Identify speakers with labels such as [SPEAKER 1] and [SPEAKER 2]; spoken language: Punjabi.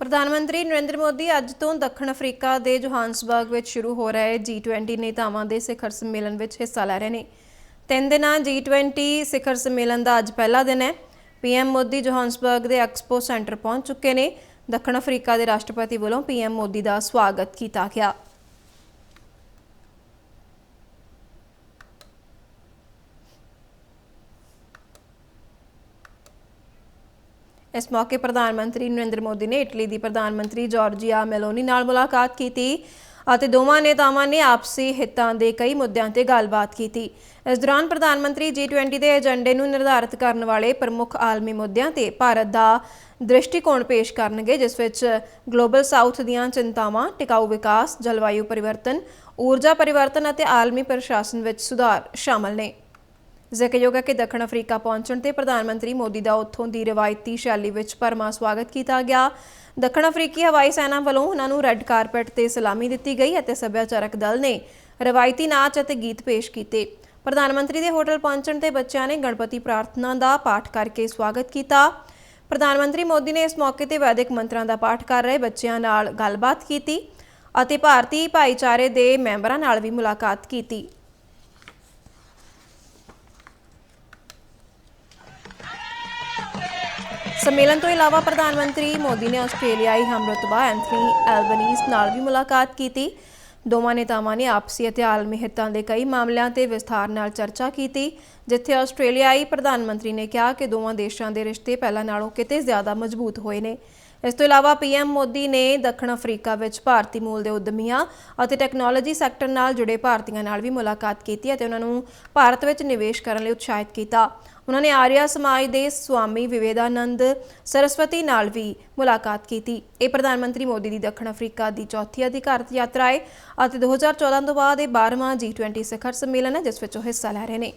[SPEAKER 1] ਪ੍ਰਧਾਨ ਮੰਤਰੀ ਨਰਿੰਦਰ ਮੋਦੀ ਅੱਜ ਤੋਂ ਦੱਖਣ ਅਫਰੀਕਾ ਦੇ ਜੋਹਾਨਸਬਰਗ ਵਿੱਚ ਸ਼ੁਰੂ ਹੋ ਰਹੇ G20 ਨੇਤਾਵਾਂ ਦੇ ਸਿਖਰ ਸੰਮੇਲਨ ਵਿੱਚ ਹਿੱਸਾ ਲੈ ਰਹੇ ਨੇ। ਤਿੰਨ ਦਿਨਾਂ G20 ਸਿਖਰ ਸੰਮੇਲਨ ਦਾ ਅੱਜ ਪਹਿਲਾ ਦਿਨ ਹੈ। ਪੀਐਮ ਮੋਦੀ ਜੋਹਾਨਸਬਰਗ ਦੇ ਐਕਸਪੋ ਸੈਂਟਰ ਪਹੁੰਚ ਚੁੱਕੇ ਨੇ। ਦੱਖਣ ਅਫਰੀਕਾ ਦੇ ਰਾਸ਼ਟਰਪਤੀ ਵੱਲੋਂ ਪੀਐਮ ਮੋਦੀ ਦਾ ਸਵਾਗਤ ਕੀਤਾ ਗਿਆ। ਇਸ ਮੌਕੇ ਪ੍ਰਧਾਨ ਮੰਤਰੀ ਨਰਿੰਦਰ ਮੋਦੀ ਨੇ ਇਟਲੀ ਦੀ ਪ੍ਰਧਾਨ ਮੰਤਰੀ ਜਾਰਜੀਆ ਮੈਲੋਨੀ ਨਾਲ ਮੁਲਾਕਾਤ ਕੀਤੀ ਅਤੇ ਦੋਵਾਂ ਨੇਤਾਵਾਂ ਨੇ ਆਪਸੀ ਹਿੱਤਾਂ ਦੇ ਕਈ ਮੁੱਦਿਆਂ ਤੇ ਗੱਲਬਾਤ ਕੀਤੀ। ਇਸ ਦੌਰਾਨ ਪ੍ਰਧਾਨ ਮੰਤਰੀ G20 ਦੇ ਏਜੰਡੇ ਨੂੰ ਨਿਰਧਾਰਤ ਕਰਨ ਵਾਲੇ ਪ੍ਰਮੁੱਖ ਆਲਮੀ ਮੁੱਦਿਆਂ ਤੇ ਭਾਰਤ ਦਾ ਦ੍ਰਿਸ਼ਟੀਕੋਣ ਪੇਸ਼ ਕਰਨਗੇ, ਜਿਸ ਵਿੱਚ ਗਲੋਬਲ ਸਾਊਥ ਦੀਆਂ ਚਿੰਤਾਵਾਂ, ਟਿਕਾਊ ਵਿਕਾਸ, ਜਲਵਾਯੂ ਪਰਿਵਰਤਨ, ਊਰਜਾ ਪਰਿਵਰਤਨ ਅਤੇ ਆਲਮੀ ਪ੍ਰਸ਼ਾਸਨ ਵਿੱਚ ਸੁਧਾਰ ਸ਼ਾਮਲ ਨੇ। ਜ਼ਿਕਰਯੋਗ ਹੈ ਕਿ ਦੱਖਣ ਅਫਰੀਕਾ ਪਹੁੰਚਣ ਤੇ ਪ੍ਰਧਾਨ ਮੰਤਰੀ ਮੋਦੀ ਦਾ ਉੱਥੋਂ ਦੀ ਰਵਾਇਤੀ ਸ਼ੈਲੀ ਵਿੱਚ ਭਰਮਾ ਸਵਾਗਤ ਕੀਤਾ ਗਿਆ। ਦੱਖਣ ਅਫਰੀਕੀ ਹਵਾਈ ਸੈਨਾ ਵੱਲੋਂ ਉਹਨਾਂ ਨੂੰ ਰੈੱਡ ਕਾਰਪੈਟ ਤੇ ਸਲਾਮੀ ਦਿੱਤੀ ਗਈ ਅਤੇ ਸੱਭਿਆਚਾਰਕ ਦਲ ਨੇ ਰਵਾਇਤੀ ਨਾਚ ਅਤੇ ਗੀਤ ਪੇਸ਼ ਕੀਤੇ। ਪ੍ਰਧਾਨ ਮੰਤਰੀ ਦੇ ਹੋਟਲ ਪਹੁੰਚਣ ਤੇ ਬੱਚਿਆਂ ਨੇ ਗਣਪਤੀ ਪ੍ਰਾਰਥਨਾ ਦਾ ਪਾਠ ਕਰਕੇ ਸਵਾਗਤ ਕੀਤਾ। ਪ੍ਰਧਾਨ ਮੰਤਰੀ ਮੋਦੀ ਨੇ ਇਸ ਮੌਕੇ ਤੇ ਵੈਦਿਕ ਮੰਤਰਾਂ ਦਾ ਪਾਠ ਕਰ ਰਹੇ ਬੱਚਿਆਂ ਨਾਲ ਗੱਲਬਾਤ ਕੀਤੀ ਅਤੇ ਭਾਰਤੀ ਭਾਈਚਾਰੇ ਦੇ ਮੈਂਬਰਾਂ ਨਾਲ ਵੀ ਮੁਲਾਕਾਤ ਕੀਤੀ। ਸੰਮੇਲਨ ਤੋਂ ਇਲਾਵਾ ਪ੍ਰਧਾਨ ਮੰਤਰੀ ਮੋਦੀ ਨੇ ਆਸਟ੍ਰੇਲੀਆਈ ਹਮਰਤਬਾ ਐਂਥਨੀ ਐਲਬਨੀਜ਼ ਨਾਲ ਵੀ ਮੁਲਾਕਾਤ ਕੀਤੀ ਦੋਵਾਂ ਨੇਤਾਵਾਂ ਨੇ ਆਪਸੀ ਅਤੇ ਆਲਮੀ ਹਿੱਤਾਂ ਦੇ ਕਈ ਮਾਮਲਿਆਂ ਤੇ ਵਿਸਥਾਰ ਨਾਲ ਚਰਚਾ ਕੀਤੀ ਜਿੱਥੇ ਆਸਟ੍ਰੇਲੀਆਈ ਪ੍ਰਧਾਨ ਮੰਤਰੀ ਨੇ ਕਿਹਾ ਕਿ ਦੋਵਾਂ ਦੇਸ਼ਾਂ ਦੇ ਰਿਸ਼ਤੇ ਪਹਿਲਾਂ ਨਾਲੋਂ ਕਿਤੇ ਜ਼ਿਆਦਾ ਮਜ਼ਬੂਤ ਹੋਏ ਨੇ ਇਸ ਤੋਂ ਇਲਾਵਾ ਪੀਐਮ ਮੋਦੀ ਨੇ ਦੱਖਣ ਅਫਰੀਕਾ ਵਿੱਚ ਭਾਰਤੀ ਮੂਲ ਦੇ ਉਦਮੀਆਂ ਅਤੇ ਟੈਕਨੋਲੋਜੀ ਸੈਕਟਰ ਨਾਲ ਜੁੜੇ ਭਾਰਤੀਆਂ ਨਾਲ ਵੀ ਮੁਲਾਕਾਤ ਕੀਤੀ ਅਤੇ ਉਹਨਾਂ ਨੂੰ ਭਾਰਤ ਵਿੱਚ ਨਿਵੇਸ਼ ਕਰਨ ਲਈ ਉਤਸ਼ਾਹਿਤ ਕੀਤਾ। ਉਹਨਾਂ ਨੇ ਆਰੀਆ ਸਮਾਜ ਦੇ ਸਵਾਮੀ ਵਿਵੇਦਾਨੰਦ ਸਰਸਵਤੀ ਨਾਲ ਵੀ ਮੁਲਾਕਾਤ ਕੀਤੀ। ਇਹ ਪ੍ਰਧਾਨ ਮੰਤਰੀ ਮੋਦੀ ਦੀ ਦੱਖਣ ਅਫਰੀਕਾ ਦੀ ਚੌਥੀ ਅਧਿਕਾਰਤ ਯਾਤਰਾ ਹੈ ਅਤੇ 2014 ਤੋਂ ਬਾਅਦ ਇਹ 12ਵਾਂ G20 ਸਿਖਰ ਸੰਮੇਲਨ ਹੈ, ਜਿਸ ਵਿੱਚ ਉਹ ਹਿੱਸਾ ਲੈ ਰਹੇ ਨੇ।